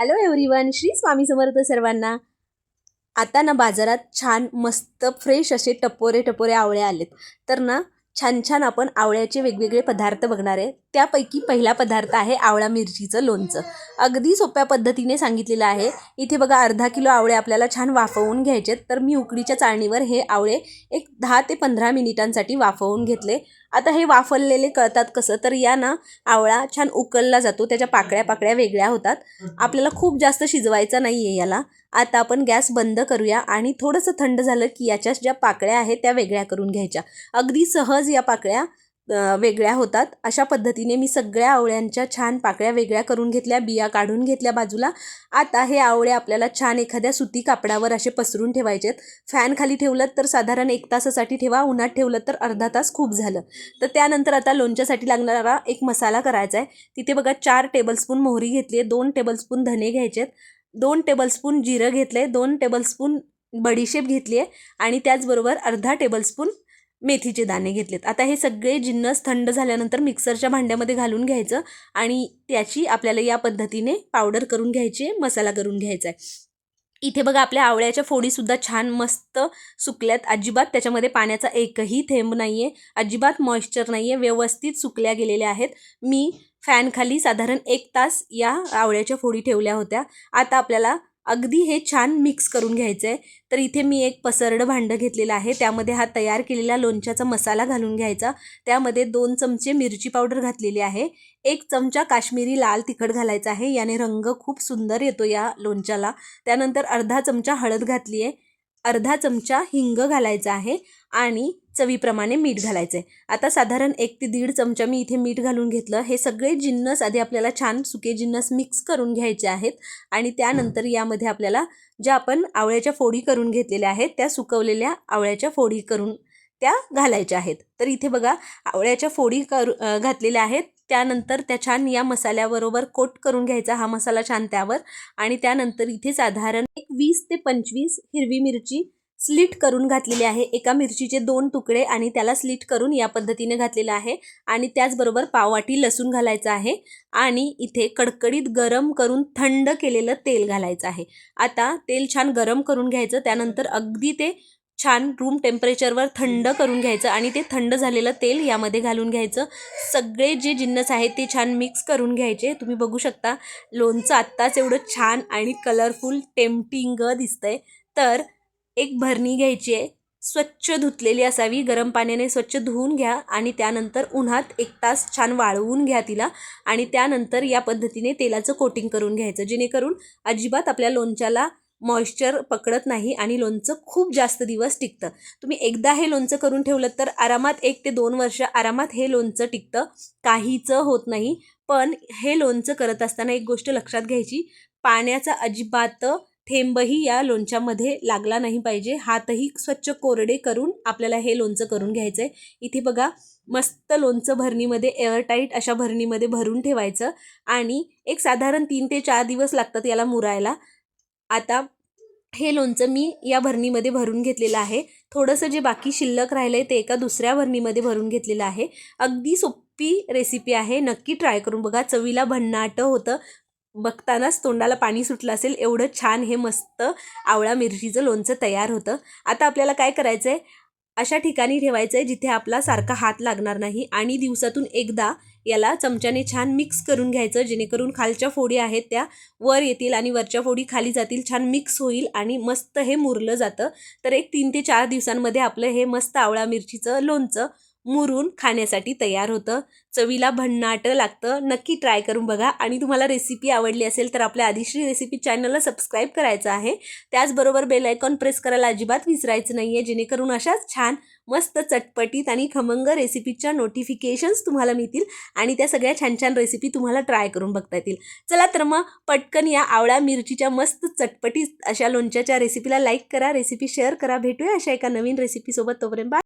Hello everyone Shri Swami Samarth सर्वांना. आता ना बाजारात छान मस्त फ्रेश असे टपोरे टपोरे आवळे आलेत. तर ना छान छान आपण आवळ्याचे वेगवेगळे पदार्थ बघणार आहे. त्यापैकी पहिला पदार्थ आहे आवळा मिरचीचं लोणचं. अगदी सोप्या पद्धतीने सांगितलेलं आहे. इथे बघा अर्धा किलो आवळे आपल्याला छान वाफवून घ्यायचे तर मी उकडीच्या चाळणीवर हे आवळे एक दहा ते पंधरा मिनिटांसाठी वाफवून घेतले. आता हे वाफवलेले कळतात कसं? तर या ना आवळा छान उकलला जातो. त्याच्या पाकळ्या पाकळ्या वेगळ्या होतात. आपल्याला खूप जास्त शिजवायचा नाही आहे याला. आता आपण गॅस बंद करूया आणि थोडंसं थंड झालं की याच्या ज्या पाकळ्या आहेत त्या वेगळ्या करून घ्यायच्या. अगदी सहज या पाकळ्या वेगळ्या होतात. अशा पद्धतीने मी सगळ्या आवळ्यांच्या छान पाकळ्या वेगळ्या करून घेतल्या बिया काढून घेतल्या बाजूला. आता हे आवळे आपल्याला छान एखाद्या सुती कापडावर असे पसरून ठेवायचे आहेत फॅन खाली ठेवलं तर साधारण एक तासासाठी ठेवा उन्हात ठेवलं तर अर्धा तास खूप झालं. तर त्यानंतर आता लोणच्यासाठी लागणारा एक मसाला करायचा आहे तिथे बघा चार टेबलस्पून मोहरी घेतली आहे दोन टेबलस्पून धने घ्यायचे आहेत दोन टेबलस्पून जिरं घेतलं आहे दोन टेबलस्पून बडीशेप घेतली आहे आणि त्याचबरोबर अर्धा टेबलस्पून मेथीचे दाणे घेतलेत. आता हे सगळे जिन्नस थंड झाल्यानंतर मिक्सरच्या भांड्यामध्ये घालून घ्यायचं आणि त्याची आपल्याला या पद्धतीने पावडर करून घ्यायची आहे मसाला करून घ्यायचा आहे. इथे बघा आपल्या आवळ्याच्या फोडीसुद्धा छान मस्त सुकल्यात. अजिबात त्याच्यामध्ये पाण्याचा एकही थेंब नाही आहे अजिबात मॉइश्चर नाही आहे व्यवस्थित सुकल्या गेलेल्या आहेत. मी फॅनखाली साधारण एक तास या आवळ्याच्या फोडी ठेवल्या होत्या. आता आपल्याला अगदी हे छान मिक्स करून घ्यायचं आहे तर इथे मी एक पसरडं भांडं घेतलेलं आहे. त्यामध्ये हा तयार केलेला लोणच्याचा मसाला घालून घ्यायचा. त्यामध्ये दोन चमचे मिरची पावडर घातलेली आहे. एक चमचा काश्मीरी लाल तिखट घालायचा आहे. याने रंग खूप सुंदर येतो या लोणच्याला. त्यानंतर अर्धा चमचा हळद घातली आहे अर्धा चमचा हिंग घालायचा आहे. आणि चवीप्रमाणे मीठ घालायचं आहे आता साधारण एक ते दीड चमचा मी इथे मीठ घालून घेतलं. हे सगळे जिन्नस आधी आपल्याला छान सुके जिन्नस मिक्स करून घ्यायचे आहेत आणि त्यानंतर यामध्ये आपल्याला ज्या आपण आवळ्याच्या फोडी करून घेतलेल्या आहेत त्या सुकवलेल्या आवळ्याच्या फोडी करून त्या घालायच्या आहेत. तर इथे बघा आवळ्याच्या फोडी करू घातलेल्या आहेत. त्यानंतर त्या छान या मसाल्याबरोबर कोट करून घ्यायचा हा मसाला छान त्यावर आणि त्यानंतर इथे साधारण एक वीस ते पंचवीस हिरवी मिरची स्लिट करून घातलेली आहे. एका मिरचीचे दोन तुकडे आणि त्याला स्लिट करून या पद्धतीने घातलेलं आहे. आणि त्याचबरोबर पाववाटी लसूण घालायचं आहे. आणि इथे कडकडीत गरम करून थंड केलेलं तेल घालायचं आहे. आता तेल छान गरम करून घ्यायचं. त्यानंतर अगदी ते छान रूम टेम्परेचरवर थंड करून घ्यायचं आणि ते थंड झालेलं तेल यामध्ये घालून घ्यायचं. सगळे जे जिन्नस आहेत ते छान मिक्स करून घ्यायचे. तुम्ही बघू शकता लोणचं आत्ताच एवढं छान आणि कलरफुल टेम्पटिंग दिसतंय. तर एक भरणी घ्यायची आहे. स्वच्छ धुतलेली असावी. गरम पाण्याने स्वच्छ धुवून घ्या आणि त्यानंतर उन्हात एक तास छान वाळवून घ्या तिला आणि त्यानंतर या पद्धतीने तेलाचं कोटिंग करून घ्यायचं. जेणेकरून अजिबात आपल्या लोणच्याला मॉइश्चर पकडत नाही आणि लोणचं खूप जास्त दिवस टिकतं. तुम्ही एकदा हे लोणचं करून ठेवलं तर आरामात एक ते दोन वर्ष आरामात हे लोणचं टिकतं. काहीच होत नाही. पण हे लोणचं करत असताना एक गोष्ट लक्षात घ्यायची. पाण्याचा अजिबात थेंबही या लोणच्यामध्ये लागला नाही पाहिजे. हातही स्वच्छ कोरडे करून आपल्याला हे लोणचं करून घ्यायचं आहे इथे बघा मस्त लोणचं भरणीमध्ये एअरटाईट अशा भरणीमध्ये भरून ठेवायचं आणि एक साधारण तीन ते चार दिवस लागतात याला मुरायला. आता हे लोणचं मी या भरणीमध्ये भरून घेतलेलं आहे. थोडंसं जे बाकी शिल्लक राहिलं आहे ते एका दुसऱ्या भरणीमध्ये भरून घेतलेलं आहे. अगदी सोपी रेसिपी आहे. नक्की ट्राय करून बघा. चवीला भन्नाट होतं. बघतानाच तोंडाला पाणी सुटलं असेल एवढं छान हे मस्त आवळा मिरचीचं लोणचं तयार होतं. आता आपल्याला काय करायचं आहे अशा ठिकाणी ठेवायचं आहे जिथे आपला सारखा हात लागणार नाही आणि दिवसातून एकदा याला चमच्याने छान मिक्स करून घ्यायचं जेणेकरून खालच्या फोडी आहेत त्या वर येतील आणि वरच्या फोडी खाली जातील छान मिक्स होईल आणि मस्त हे मुरलं जातं. तर एक तीन ते चार दिवसांमध्ये आपलं हे मस्त आवळा मिरचीचं लोणचं मुरून खाण्यासाठी तयार होतं. चवीला भन्नाट लागतं. नक्की ट्राय करून बघा. आणि तुम्हाला रेसिपी आवडली असेल तर आपल्या आदिश्री रेसिपी चॅनलला सबस्क्राईब करायचं आहे. त्याचबरोबर बेल आयकॉन प्रेस करायला अजिबात विसरायचं नाही आहे जेणेकरून अशाच छान मस्त चटपटीत आणि खमंग रेसिपीच्या नोटिफिकेशन्स तुम्हाला मिळतील. आणि त्या सगळ्या छान छान रेसिपी तुम्हाला ट्राय करून बघता येतील. चला तर मग पटकन या आवळ्या मिरचीच्या मस्त चटपटीत अशा लोणच्याच्या रेसिपीला लाईक करा. रेसिपी शेअर करा. भेटूया अशा एका नवीन रेसिपीसोबत तोपर्यंत बाय